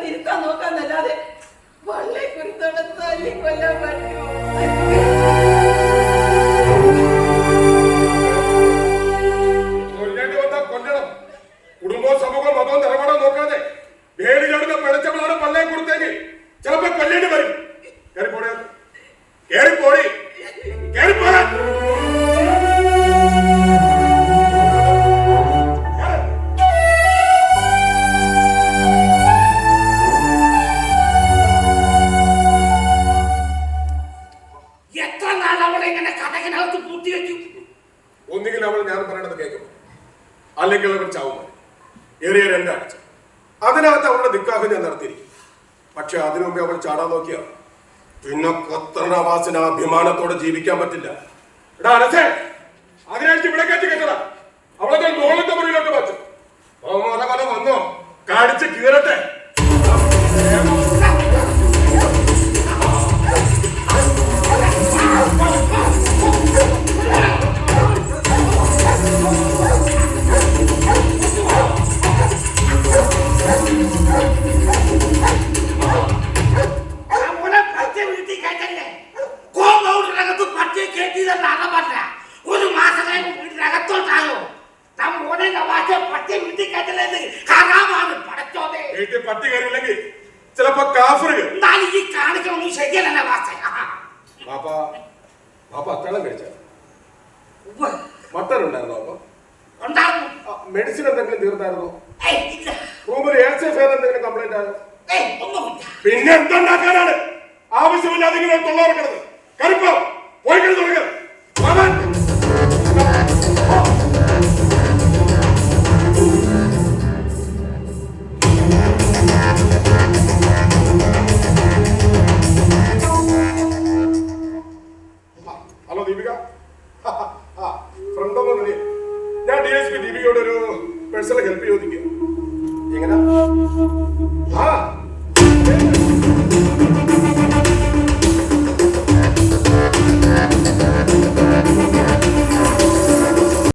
തിരുത്താൻ നോക്കാന്നല്ലാതെ പള്ളി കുരുത്തോടെ തല്ലി കൊല്ലാൻ പറ്റുമോ? ചിലപ്പോ കൊല്ലേണ്ടി വരും. കയറി പോടേ കയറിപ്പോടാ എത്ര നാൾ അവളെ ഇങ്ങനെ കഥകിനകത്ത് പൂട്ടി വെക്കും? ഒന്നുകിൽ അവൾ ഞാൻ പറയണത് കേൾക്കും. അല്ലെങ്കിൽ അവൾ ചാവും. ഏറിയ രണ്ടാഴ്ച അതിനകത്ത് അവളുടെ ദിക്കാഹ് ഞാൻ നടത്തിയിരിക്കും. പക്ഷെ അതിനു മുമ്പേ അവൾ ചാടാൻ നോക്കിയ. പിന്നെ കൊത്തണവാസിന് അഭിമാനത്തോടെ ജീവിക്കാൻ പറ്റില്ല. എടാ അനസേ അതിനാഴ്ച ഇവിടെ കയറ്റി കെട്ടടാ അവളെ ഞാൻ മുകളിലത്തെ മുറിയിലോട്ട് മാറ്റും വന്നോ? കാടിച്ച് കീറട്ടെ. പച്ച വീട്ടിൽ കയറ്റలేదు ഹറാമാണ് പടച്ചോതെ വീട്ടിൽ പട്ടി കയറിയില്ലെങ്കിൽ ചിലപ്പോ കാഫറുകൾ എന്നാലും ഈ കാണിക്കണമെന്ന് ശരിയല്ല ഭാഷ പാപ്പ പാപ്പ അത്താഴം കഴിച്ച? മട്ടൻ ഉണ്ടായിരുന്നോ അപ്പൊ ഉണ്ടായിരുന്നു. മെഡിസിൻ എന്തെങ്കിലും തീർന്നായിരുന്നോ റൂമിൽ എയർ ഫെയർ എന്തെങ്കിലും കംപ്ലൈന്റ് ആയോ? പിന്നെ എന്തുണ്ടാക്കാനാണ്? ആവശ്യമില്ലാതെ ഇങ്ങനെ തൊള്ളാറക്കണത് കരുപ്പോ? ഹലോ ദീപിക? ഫ്രണ്ട് ഒന്നും ഞാൻ ഡി എസ് പി ദീപികയോട് ഒരു പേഴ്സണൽ ഹെൽപ്പ് ചോദിക്കുക എങ്ങനെ? ആ